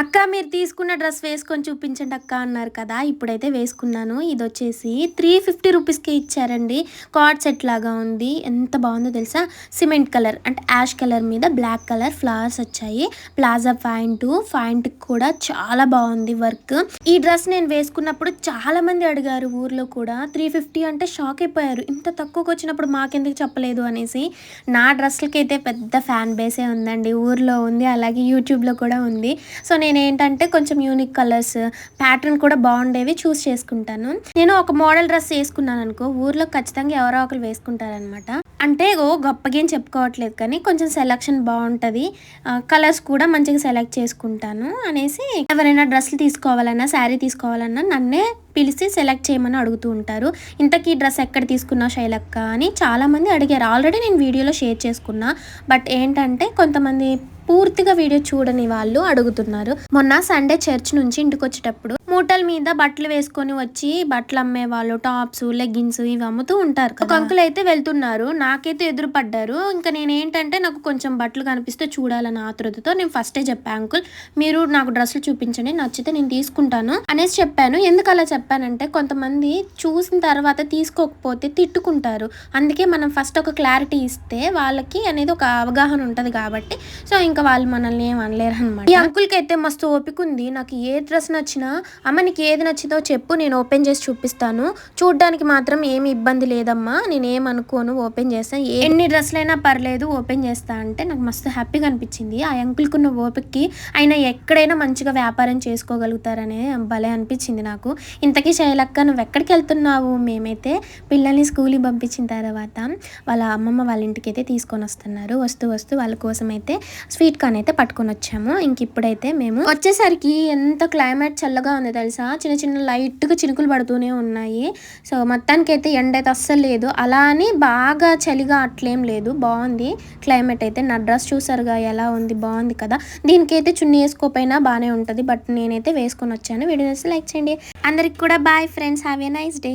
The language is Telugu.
అక్క మీరు తీసుకున్న డ్రెస్ వేసుకొని చూపించండి అక్క అన్నారు కదా ఇప్పుడైతే వేసుకున్నాను. ఇది వచ్చేసి త్రీ ఫిఫ్టీ రూపీస్కి ఇచ్చారండి. కార్డ్ సెట్ లాగా ఉంది. ఎంత బాగుందో తెలుసా? సిమెంట్ కలర్ అంటే యాష్ కలర్ మీద బ్లాక్ కలర్ ఫ్లవర్స్ వచ్చాయి. ప్లాజా ప్యాంటు ప్యాంట్ కూడా చాలా బాగుంది వర్క్. ఈ డ్రెస్ నేను వేసుకున్నప్పుడు చాలా మంది అడిగారు ఊర్లో కూడా త్రీ ఫిఫ్టీ అంటే షాక్ అయిపోయారు. ఇంత తక్కువకి వచ్చినప్పుడు మాకెందుకు చెప్పలేదు అనేసి. నా డ్రెస్లకి అయితే పెద్ద ఫ్యాన్ బేసే ఉందండి. ఊర్లో ఉంది అలాగే యూట్యూబ్లో కూడా ఉంది. సో నేను ఏంటంటే కొంచెం యూనిక్ కలర్స్ ప్యాటర్న్ కూడా బాగుండేవి చూస్ చేసుకుంటాను. నేను ఒక మోడల్ డ్రెస్ వేసుకున్నాను అనుకో ఊర్లో ఖచ్చితంగా ఎవరో ఒకరు వేసుకుంటారనమాట అంటే ఓ గొప్పగా ఏం చెప్పుకోవట్లేదు కానీ కొంచెం సెలక్షన్ బాగుంటుంది. కలర్స్ కూడా మంచిగా సెలెక్ట్ చేసుకుంటాను అనేసి ఎవరైనా డ్రెస్సులు తీసుకోవాలన్నా శారీ తీసుకోవాలన్నా నన్నే పిలిచి సెలెక్ట్ చేయమని అడుగుతూ ఉంటారు. ఇంతకీ డ్రెస్ ఎక్కడ తీసుకున్నావు శైలక్క అని చాలామంది అడిగారు. ఆల్రెడీ నేను వీడియోలో షేర్ చేసుకున్నా. బట్ ఏంటంటే కొంతమంది పూర్తిగా వీడియో చూడని వాళ్ళు అడుగుతున్నారు. మొన్న సండే చర్చ్ నుంచి ఇంటికి వచ్చేటప్పుడు మూటల మీద బట్టలు వేసుకొని వచ్చి బట్టలు అమ్మే వాళ్ళు టాప్స్ లెగ్గిన్స్ ఇవి అమ్ముతూ ఉంటారు ఒక అంకుల్ అయితే వెళ్తున్నారు. నాకైతే ఎదురు పడ్డారు ఇంకా నేను ఏంటంటే నాకు కొంచెం బట్టలు కనిపిస్తే చూడాలని ఆతృతతో నేను ఫస్టే చెప్పాను అంకుల్ మీరు నాకు డ్రెస్సులు చూపించండి నచ్చితే నేను తీసుకుంటాను అనేసి చెప్పాను. ఎందుకు అలా చెప్పానంటే కొంతమంది చూసిన తర్వాత తీసుకోకపోతే తిట్టుకుంటారు. అందుకే మనం ఫస్ట్ ఒక క్లారిటీ ఇస్తే వాళ్ళకి అనేది ఒక అవగాహన ఉంటుంది కాబట్టి. సో ఇంకా వాళ్ళు మనల్ని ఏం అనలేరు అనమాట ఈ అంకుల్కి అయితే మస్తు ఓపిక ఉంది. నాకు ఏ డ్రెస్ నచ్చినా అమ్మ నీకు ఏది నచ్చిందో చెప్పు నేను ఓపెన్ చేసి చూపిస్తాను. చూడడానికి మాత్రం ఏమి ఇబ్బంది లేదమ్మా. నేను అనుకోను ఓపెన్ చేస్తాను ఎన్ని డ్రెస్సులైనా పర్లేదు ఓపెన్ చేస్తా అంటే నాకు మస్తు హ్యాపీగా అనిపించింది. ఆ అంకుల్కి ఉన్న ఓపికకి ఆయన ఎక్కడైనా మంచిగా వ్యాపారం చేసుకోగలుగుతారనే భలే అనిపించింది నాకు. ఇంతకీ శైలక్క నువ్వు ఎక్కడికి వెళ్తున్నావు? మేమైతే పిల్లల్ని స్కూల్కి పంపించిన తర్వాత వాళ్ళ అమ్మమ్మ వాళ్ళ ఇంటికి అయితే తీసుకొని వస్తున్నారు. వస్తూ వస్తూ వాళ్ళ కోసం అయితే స్వీట్ కార్న్ అయితే పట్టుకొని వచ్చాము. ఇంక ఇప్పుడైతే మేము వచ్చేసరికి ఎంత క్లైమేట్ చల్లగా ఉంది తెలుసా? చిన్న చిన్న లైట్గా చినుకులు పడుతూనే ఉన్నాయి. సో మొత్తానికి అయితే ఎండ అయితే అస్సలు లేదు. అలా అని బాగా చలిగా అట్లేం లేదు. బాగుంది. క్లైమేట్ అయితే నా డ్రెస్ చూసారుగా ఎలా ఉంది? బాగుంది కదా? దీనికైతే చున్నీ వేసుకోపోయినా బాగానే ఉంటుంది. బట్ నేనైతే వేసుకొని వచ్చాను. వీడియోస్ లైక్ చేయండి. అందరికి కూడా bye friends. Have a nice day.